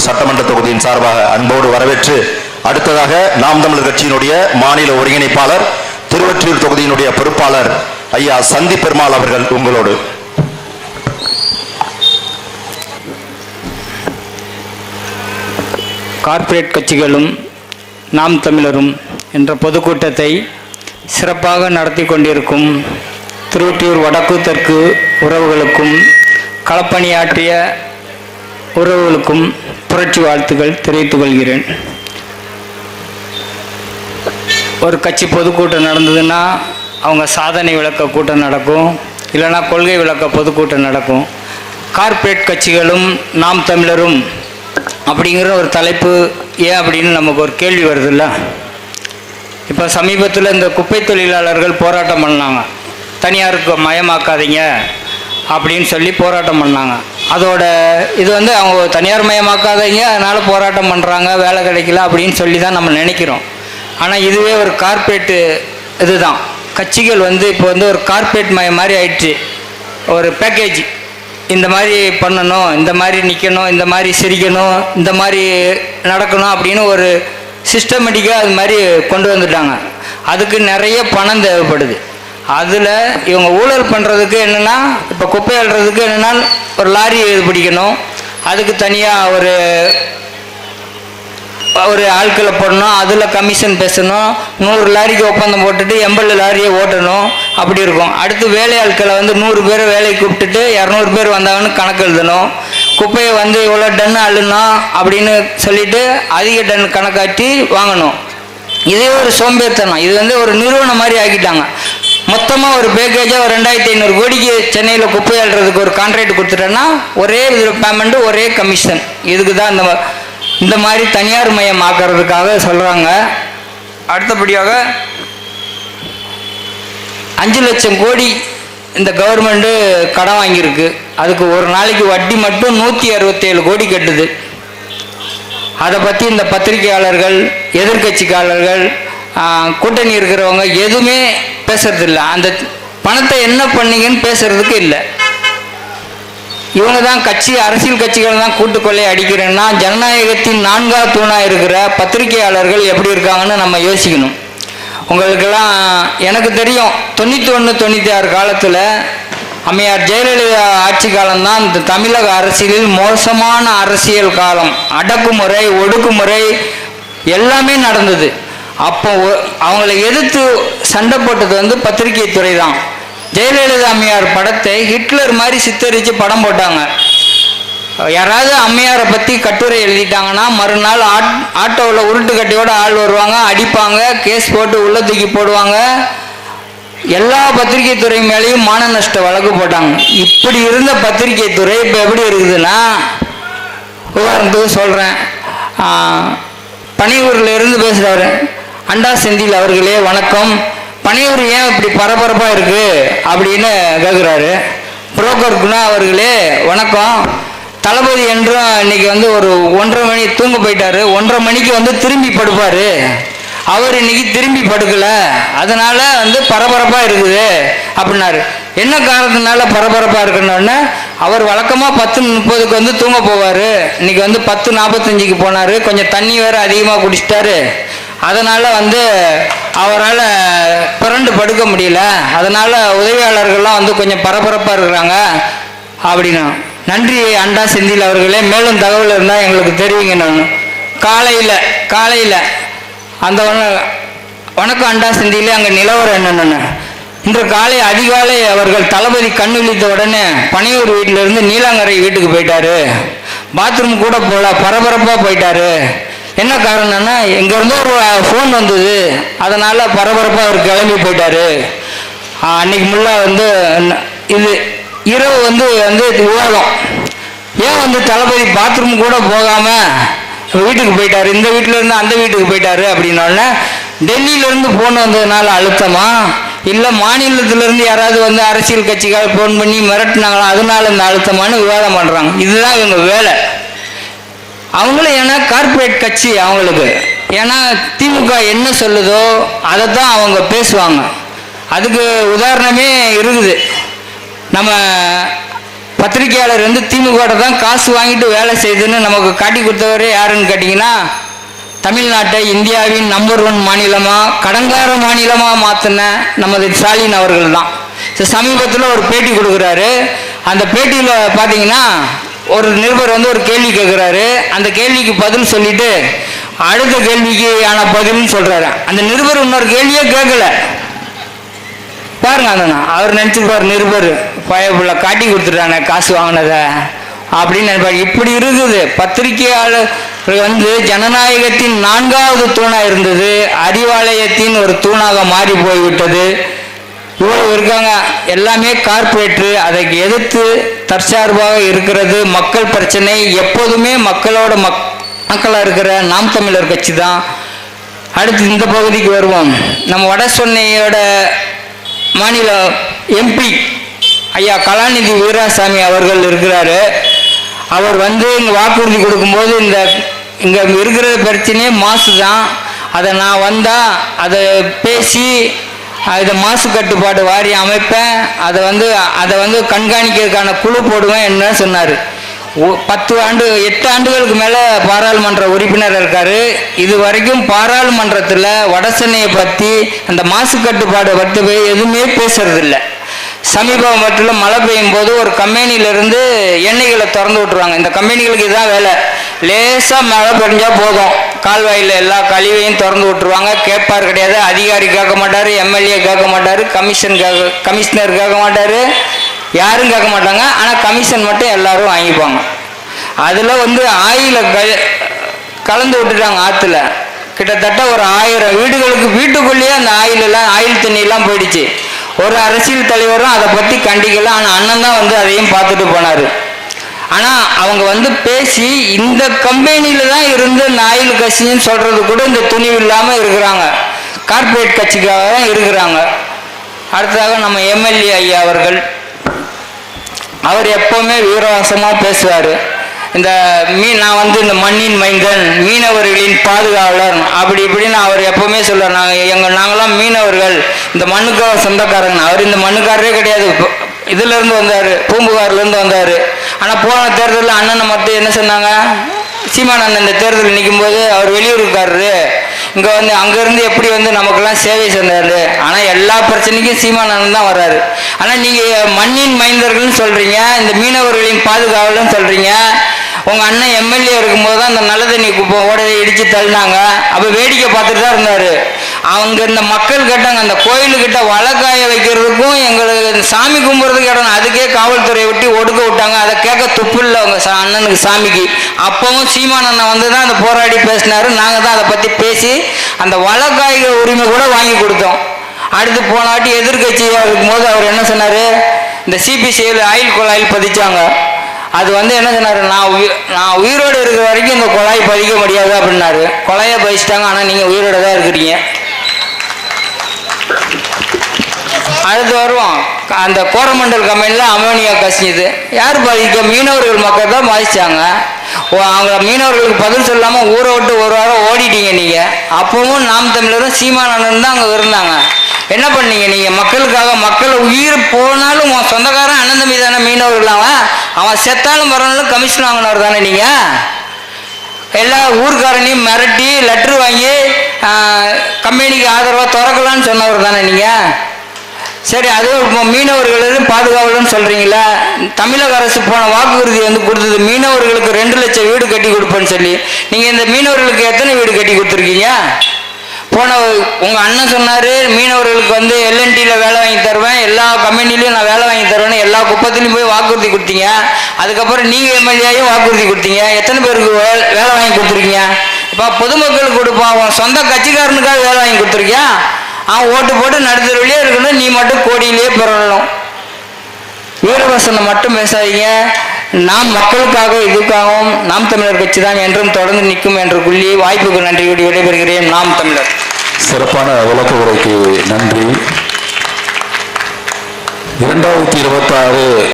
சட்டமன்ற தொகுதியின் சார்பாக அன்போடு வரவேற்று அடுத்ததாக நாம் தமிழர் கட்சியினுடைய மாநில ஒருங்கிணைப்பாளர் திருவற்றியூர் தொகுதியினுடைய பொறுப்பாளர் ஐயா சந்தி பெருமாள் அவர்கள் உங்களோடு. கார்ப்பரேட் கட்சிகளும் நாம் தமிழரும் என்ற பொதுக்கூட்டத்தை சிறப்பாக நடத்தி கொண்டிருக்கும் திருவொற்றியூர் வடக்கு தெற்கு உறவுகளுக்கும் களப்பணியாற்றிய உறவுகளுக்கும் புரட்சி வாழ்த்துக்கள் தெரிவித்துக் கொள்கிறேன் ஒரு கட்சி பொதுக்கூட்டம் நடந்ததுன்னா அவங்க சாதனை விளக்க கூட்டம் நடக்கும். இல்லைன்னா கொள்கை விளக்க பொதுக்கூட்டம் நடக்கும். கார்ப்பரேட் கட்சிகளும் நாம் தமிழரும் அப்படிங்கிற ஒரு தலைப்பு ஏன் அப்படின்னு நமக்கு ஒரு கேள்வி வருதுல்ல. இப்போ சமீபத்தில் இந்த குப்பை தொழிலாளர்கள் போராட்டம் பண்ணாங்க. தனியாருக்கு மயமாக்காதீங்க. அப்படின்னு சொல்லி போராட்டம் பண்ணாங்க. அதோட இது வந்து அவங்க தனியார் மயமாக்காதீங்க அதனால் போராட்டம் பண்ணுறாங்க வேலை கிடைக்கல அப்படின்னு சொல்லி தான் நம்ம நினைக்கிறோம். ஆனால் இதுவே ஒரு கார்ப்பரேட்டு இதுதான். கட்சிகள் வந்து இப்போ வந்து ஒரு கார்ப்பரேட் மயம் மாதிரி ஆயிடுச்சு. ஒரு பேக்கேஜ். இந்த மாதிரி பண்ணணும் இந்த மாதிரி நிற்கணும் இந்த மாதிரி சிரிக்கணும் இந்த மாதிரி நடக்கணும் அப்படின்னு ஒரு சிஸ்டமேட்டிக்காக அது மாதிரி கொண்டு வந்துட்டாங்க. அதுக்கு நிறைய பணம் தேவைப்படுது. அதில் இவங்க ஊழல் பண்ணுறதுக்கு என்னென்னா இப்போ குப்பை அள்ளுறதுக்கு என்னென்னா ஒரு லாரி இது பிடிக்கணும். அதுக்கு தனியாக ஒரு ஒரு ஆட்களை போடணும். அதில் கமிஷன் பேசணும். நூறு லாரிக்கு ஒப்பந்தம் போட்டுட்டு எண்பது லாரியை ஓட்டணும். அப்படி இருக்கும். அடுத்து வேலை ஆட்களை வந்து நூறு பேர் வேலையை கூப்பிட்டுட்டு இரநூறு பேர் வந்தாங்கன்னு கணக்கு எழுதணும். குப்பையை வந்து இவ்வளோ டன் அள்ளுணும் அப்படின்னு சொல்லிட்டு அதிக டன் கணக்காட்டி வாங்கணும். இதே ஒரு சோம்பேறித்தனம். இது வந்து ஒரு நிறுவனம் மாதிரி ஆக்கிட்டாங்க. மொத்தமாக ஒரு பேக்கேஜாக ஒரு ரெண்டாயிரத்தி ஐநூறு கோடிக்கு சென்னையில் குப்பை அழுறதுக்கு ஒரு கான்ட்ராக்ட் கொடுத்துட்டேன்னா ஒரே பேமெண்ட்டு ஒரே கமிஷன் இதுக்கு தான் இந்த இந்த மாதிரி தனியார் மையம் ஆக்கிறதுக்காக சொல்கிறாங்க அடுத்தபடியாக அஞ்சு லட்சம் கோடி இந்த கவர்மெண்ட்டு கடன் வாங்கியிருக்கு. அதுக்கு ஒரு நாளைக்கு வட்டி மட்டும் நூற்றி அறுபத்தேழு கோடி கட்டுது. அதை பற்றி இந்த பத்திரிகையாளர்கள் எதிர்க்கட்சிக்காரர்கள் கூட்டணி இருக்கிறவங்க எதுவுமே பேசுறதில்ல. அந்த பணத்தை என்ன பண்ணீங்கன்னு பேசுறதுக்கு இல்லை. இவங்க தான் கட்சி அரசியல் கட்சிகள் தான் கூட்டுக்கொள்ளை அடிக்கிறேன்னா ஜனநாயகத்தின் நான்காவது தூணா இருக்கிற பத்திரிகையாளர்கள் எப்படி இருக்காங்கன்னு நம்ம யோசிக்கணும். உங்களுக்கெல்லாம் எனக்கு தெரியும் தொண்ணூற்றி ஒன்று தொண்ணூற்றி ஆறு காலத்தில் அம்மையார் ஜெயலலிதா ஆட்சி காலம்தான் இந்த தமிழக அரசியலில் மோசமான அரசியல் காலம். அடக்குமுறை ஒடுக்குமுறை எல்லாமே நடந்தது. அப்போ அவங்கள எதிர்த்து சண்டை போட்டது வந்து பத்திரிகை துறை தான் ஜெயலலிதா அம்மையார் படத்தை ஹிட்லர் மாதிரி சித்தரித்து படம் போட்டாங்க. யாராவது அம்மையாரை பற்றி கட்டுரை எழுதிட்டாங்கன்னா மறுநாள் ஆட் ஆட்டோவில் உருட்டு கட்டியோட ஆள் வருவாங்க அடிப்பாங்க கேஸ் போட்டு உள்ள தூக்கி போடுவாங்க. எல்லா பத்திரிகை துறை மேலேயும் மான நஷ்ட வழக்கு போட்டாங்க. இப்படி இருந்த பத்திரிகை துறை இப்போ எப்படி இருக்குதுன்னா உதாரணத்துக்கு சொல்கிறேன் பனையூரில் இருந்து பேசுகிறாரு அண்டா செந்தில் அவர்களே வணக்கம். பனையூர் ஏன் இப்படி பரபரப்பாக இருக்கு அப்படின்னு கேட்குறாரு புரோக்கர் குணா அவர்களே வணக்கம். தளபதி என்றும் இன்னைக்கு வந்து ஒரு ஒன்றரை மணி தூங்க போயிட்டாரு. ஒன்றரை மணிக்கு வந்து திரும்பி படுப்பார். அவர் இன்னைக்கு திரும்பி படுக்கலை. அதனால வந்து பரபரப்பாக இருக்குது அப்படின்னாரு. என்ன காரணத்தினால பரபரப்பாக இருக்குன்னு அவர் வழக்கமாக பத்து முப்பதுக்கு வந்து தூங்க போவார். இன்னைக்கு வந்து பத்து நாற்பத்தஞ்சுக்கு போனார். கொஞ்சம் தண்ணி வேறு அதிகமாக குடிச்சிட்டாரு. அதனால் வந்து அவரால் பிறண்டு படுக்க முடியல. அதனால் உதவியாளர்கள்லாம் வந்து கொஞ்சம் பரபரப்பாக இருக்கிறாங்க. அப்படின்னா நன்றி அண்டா செந்தில் அவர்களே. மேலும் தகவல் இருந்தால் எங்களுக்கு தெரிவிங்க நான். காலையில் காலையில் அந்த வணக்கம் அண்டா செந்திலே அங்கே நிலவரம் என்னென்னு இன்று காலை அதிகாலை அவர்கள் தளபதி கண் விழித்த உடனே பனையூர் வீட்டிலிருந்து நீலாங்கரை வீட்டுக்கு போயிட்டாரு. பாத்ரூம் கூட போகல பரபரப்பாக போயிட்டாரு. என்ன காரணம்னா எங்கேருந்தோ ஒரு ஃபோன் வந்தது. அதனால் பரபரப்பாக அவர் கிளம்பி போயிட்டார். அன்னைக்கு முல்லாக வந்து இது இரவு வந்து வந்து விவாதம் ஏன் வந்து தளபதி பாத்ரூம் கூட போகாமல் வீட்டுக்கு போயிட்டாரு? இந்த வீட்டிலேருந்து அந்த வீட்டுக்கு போயிட்டாரு அப்படின்னோடனே டெல்லியிலேருந்து ஃபோன் வந்ததுனால அழுத்தமா? இல்லை மாநிலத்திலேருந்து யாராவது வந்து அரசியல் கட்சிகள் ஃபோன் பண்ணி மிரட்டினாங்களா? அதனால இந்த அழுத்தமான்னு விவாதம் பண்ணுறாங்க இதுதான் இவங்க வேலை. அவங்களும் ஏன்னா கார்ப்பரேட் கட்சி அவங்களுக்கு. ஏன்னா திமுக என்ன சொல்லுதோ அதை தான் அவங்க பேசுவாங்க. அதுக்கு உதாரணமே இருக்குது. நம்ம பத்திரிகையாளர் வந்து திமுக தான் காசு வாங்கிட்டு வேலை செய்யுதுன்னு நமக்கு காட்டி கொடுத்தவரே யாருன்னு கேட்டிங்கன்னா தமிழ்நாட்டை இந்தியாவின் நம்பர் ஒன் மாநிலமாக கடங்கார மாநிலமாக மாற்றின நமது ஸ்டாலின் அவர்கள் தான் சமீபத்தில் ஒரு பேட்டி கொடுக்குறாரு. அந்த பேட்டியில் பார்த்தீங்கன்னா ஒரு நிருபர் வந்து ஒரு கேள்வி கேட்குறாரு அந்த கேள்விக்கு பதில் சொல்லிட்டு அடுத்த கேள்விக்கு ஆன பதில்னு சொல்கிறாரு அந்த நிருபர் இன்னொரு கேள்வியே கேட்கல பாருங்க அண்ணா அவர் நினச்சிருப்பார் நிருபர் பயப்புள்ள காட்டி கொடுத்துட்டானே காசு வாங்கினத. அப்படின்னு நினைப்பாரு. இப்படி இருக்குது. பத்திரிகையாளர் வந்து ஜனநாயகத்தின் நான்காவது தூணாக இருந்தது. அறிவாலயத்தின் ஒரு தூணாக மாறி போய்விட்டது. இவ்வளவு இருக்காங்க. எல்லாமே கார்ப்பரேட்ரு அதை எதிர்த்து தற்சார்பாக இருக்கிறது. மக்கள் பிரச்சனை. எப்போதுமே மக்களோட மக் மக்களாக இருக்கிற நாம் தமிழர் கட்சி தான் அடுத்து இந்த பகுதிக்கு வருவோம். நம்ம வட சென்னையோட மாநில எம்பி ஐயா கலாநிதி வீராசாமி அவர்கள் இருக்கிறாரு. அவர் வந்து இங்கே வாக்குறுதி கொடுக்கும்போது இந்த இங்கே இருக்கிற பிரச்சனையே மாசு தான் அதை நான் வந்தால் அதை பேசி அது மாசு கட்டுப்பாடு வாரியம் அமைப்பேன். அதை வந்து அதை வந்து கண்காணிக்கிறதுக்கான குழு போடுவேன் என்ன சொன்னார். பத்து ஆண்டு எட்டு ஆண்டுகளுக்கு மேலே பாராளுமன்ற உறுப்பினர் இருக்காரு. இது வரைக்கும் பாராளுமன்றத்தில் வடசென்னையை பற்றி அந்த மாசு கட்டுப்பாடு பற்றி எதுவுமே பேசுறதில்ல. சமீபத்தில் மழை பெய்யும் போது ஒரு கம்பெனியிலேருந்து எண்ணெய்களை திறந்து விட்டுருவாங்க. இந்த கம்பெனிகளுக்கு இதுதான் வேலை. லேசாக மழை பெஞ்சா போதும். கால்வாயில் எல்லா கழிவையும் திறந்து விட்டுருவாங்க. கேட்பார் கிடையாது. அதிகாரி கேட்க மாட்டார் எம்எல்ஏ கேட்க மாட்டார் கமிஷன் கேட்க கமிஷனர் கேட்க மாட்டார். யாரும் கேட்க மாட்டாங்க. ஆனால் கமிஷன் மட்டும் எல்லோரும் வாங்கிப்பாங்க. அதில் வந்து ஆயில க கலந்து விட்டுட்டாங்க ஆற்றுல கிட்டத்தட்ட ஒரு ஆயிரம் வீடுகளுக்கு வீட்டுக்குள்ளேயே அந்த ஆயில் எல்லாம் ஆயில் தண்ணியெல்லாம் போயிடுச்சு. ஒரு அரசியல் தலைவரும் அதை பற்றி கண்டிக்கல. ஆனால் அண்ணன் தான் வந்து அதையும் பார்த்துட்டு போனார். அவங்க வந்து பேசி இந்த கம்பெனியில் தான் இருந்து இந்த கட்சின்னு சொல்கிறது கூட இந்த துணிவு இல்லாமல் இருக்கிறாங்க. கார்ப்பரேட் கட்சிக்காக தான் இருக்கிறாங்க. அடுத்ததாக நம்ம எம்எல்ஏ ஐயா அவர்கள். அவர் எப்பவுமே வீரவாசமாக பேசுவார். இந்த மீன் நான் வந்து இந்த மண்ணின் மைந்தன் மீனவர்களின் பாதுகாவலர் அப்படி இப்படின்னு அவர் எப்பவுமே சொல்லுவார். நாங்கள் எங்கள் நாங்களாம் மீனவர்கள். இந்த மண்ணுக்காக சொந்தக்காரங்க. அவர் இந்த மண்ணுக்காரரே கிடையாது. இதுலேருந்து இதுல இருந்து வந்தார் பூம்புகார்ல இருந்து வந்தார். ஆனால் போன தேர்தலில் அண்ணனை மட்டும் என்ன சொன்னாங்க? சீமான் அண்ணன் இந்த தேர்தலில் நிற்கும் போது அவர் இருக்காரு இங்கே வந்து அங்கேருந்து எப்படி வந்து நமக்கெல்லாம் சேவை செஞ்சார் ஆனால் எல்லா பிரச்சனைக்கும் சீமான் அண்ணன் தான் வர்றாரு. ஆனால் நீங்கள் மண்ணின் மைந்தர்கள்னு சொல்கிறீங்க இந்த மீனவர்களின் பாதுகாவலன்னு சொல்கிறீங்க உங்கள் அண்ணன் எம்எல்ஏ இருக்கும்போது தான் அந்த நல்ல தண்ணி குப்பை ஓடையை இடித்து தள்ளினாங்க. அப்போ வேடிக்கை பார்த்துட்டு தான் இருந்தார். அவங்க இந்த மக்கள் கேட்டாங்க அந்த கோயிலுக்கிட்ட வழக்காய வைக்கிறதுக்கும் எங்களுக்கு சாமி கும்பிட்றதுக்கு இடம் அதுக்கே காவல்துறையை விட்டு ஒடுக்க விட்டாங்க. அதை கேட்க துப்பு இல்லை அவங்க சா- அண்ணனுக்கு சாமிக்கு. அப்பவும் சீமான் அண்ணன் வந்து தான் அந்த போராடி பேசினாரு. நாங்கள் தான் அதை பற்றி பேசி அந்த வழக்காய உரிமை கூட வாங்கி கொடுத்தோம். அடுத்து போனாட்டி எதிர்கட்சியாக இருக்கும்போது அவர் என்ன சொன்னார்? இந்த சிபிசிஐயில் ஆயில் குழாயில் பதிச்சாங்க. அது வந்து என்ன சொன்னார்? நான் உயிர் நான் உயிரோடு இருக்கிற வரைக்கும் இந்த குழாய் பதிக்க முடியாது அப்படின்னாரு. குழாயை பதிச்சிட்டாங்க. ஆனால் நீங்கள் உயிரோட தான் இருக்கிறீங்க. அடுத்து வருவோம். அந்த கோரமண்டல் கம்பெனியில் அமோனியா கசிஞ்சுது. யார் பாதிக்க? மீனவர்கள் மக்கள் தான் பாதிச்சாங்க. ஓ அவங்க மீனவர்களுக்கு பதில் சொல்லாமல் ஊரை விட்டு ஒரு வாரம் ஓடிட்டீங்க நீங்கள் அப்பவும் நாம் தமிழரும் சீமானந்தன் தான் அங்கே இருந்தாங்க. என்ன பண்ணீங்க நீங்கள் மக்களுக்காக மக்கள் உயிர் போனாலும் உன் சொந்தக்காரன் அண்ணன் தம்பி தானே மீனவர்கள் அவன். அவன் செத்தாலும் வரணும் கமிஷன் வாங்கினவர் தானே நீங்கள் எல்லா ஊர்க்காரனையும் மிரட்டி லெட்ரு வாங்கி கம்பெனிக்கு ஆதரவாக திறக்கலான்னு சொன்னவர் தானே நீங்கள் சரி அது இப்போ மீனவர்களும் பாதுகாவலன்னு சொல்கிறீங்களா தமிழக அரசு போன வாக்குறுதி வந்து கொடுத்தது மீனவர்களுக்கு ரெண்டு லட்சம் வீடு கட்டி கொடுப்பேன்னு சொல்லி. நீங்கள் இந்த மீனவர்களுக்கு எத்தனை வீடு கட்டி கொடுத்துருக்கீங்க? போன உங்கள் அண்ணன் சொன்னார் மீனவர்களுக்கு வந்து எல்என்டியில் வேலை வாங்கி தருவேன் எல்லா கம்பெனிலையும் நான் வேலை வாங்கி தருவேன்னு எல்லா குப்பத்துலையும் போய் வாக்குறுதி கொடுத்தீங்க. அதுக்கப்புறம் நீங்கள் எம்எல்ஏயும் வாக்குறுதி கொடுத்தீங்க. எத்தனை பேருக்கு வேலை வாங்கி கொடுத்துருக்கீங்க? இப்போ பொதுமக்களுக்கு கொடுப்பான் அவன் சொந்த கட்சிக்காரனுக்காக வேலை வாங்கி கொடுத்துருக்கியா? அவன் ஓட்டு போட்டு நடுத்தருவிலே இருக்கணும் நீ மட்டும் கோடியிலேயே பெறணும். வீரவசனம் மட்டும் பேசாதீங்க. நாம் மக்களுக்காக இதுக்காகவும் நாம் தமிழர் கட்சி தான் என்றும் தொடர்ந்து நிற்கும் என்று கொள்ளி வாய்ப்புக்கு நன்றியோடு விடைபெறுகிறேன். நாம் தமிழர். சிறப்பான விளக்க உரைக்கு நன்றி. இரண்டாயிரத்தி இருபத்தாறு